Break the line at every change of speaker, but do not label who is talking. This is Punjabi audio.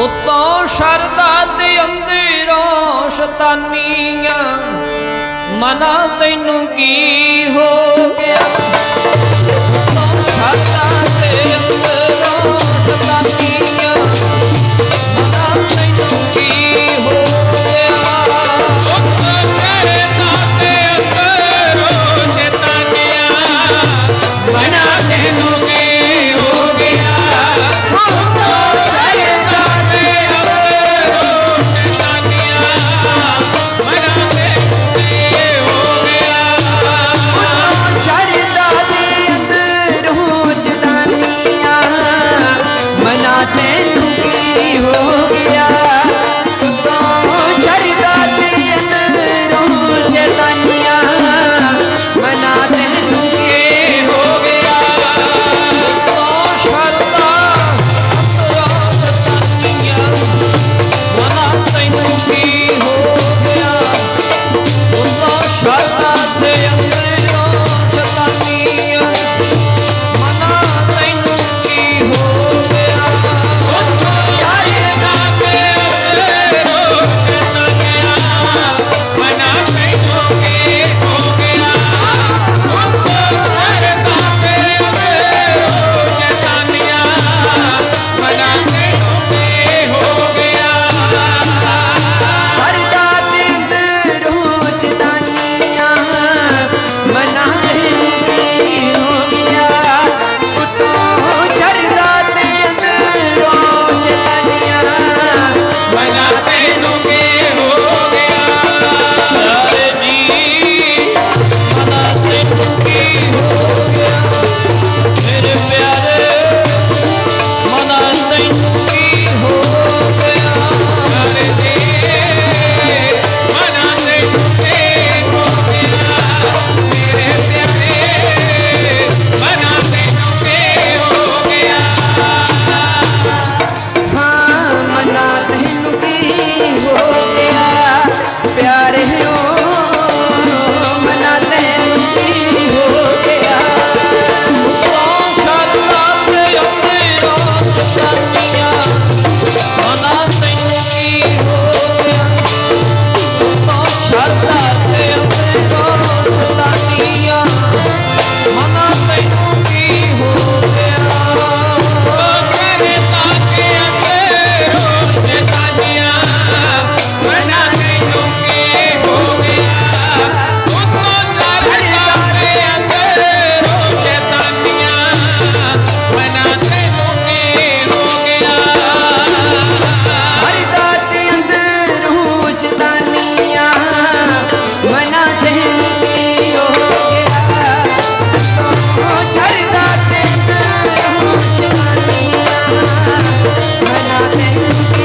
ਉਤੋਂ ਸ਼ਰਦਾ ਦੇ ਅੰਦਰੋਂ ਸ਼ਤਾਨੀਆਂ, ਮਨਾ ਤੈਨੂੰ ਕੀ ਹੋ ਗਿਆ? ਉਤੋਂ ਸ਼ਰਦਾ ਦੇ ਅੰਦਰੋਂ ਸ਼ਤਾਨੀਆਂ, ਮਨਾ ਤੈਨੂੰ ਕੀ ਹੋ
ਮਨਾ ਤੈਨੂੰ ven. When I think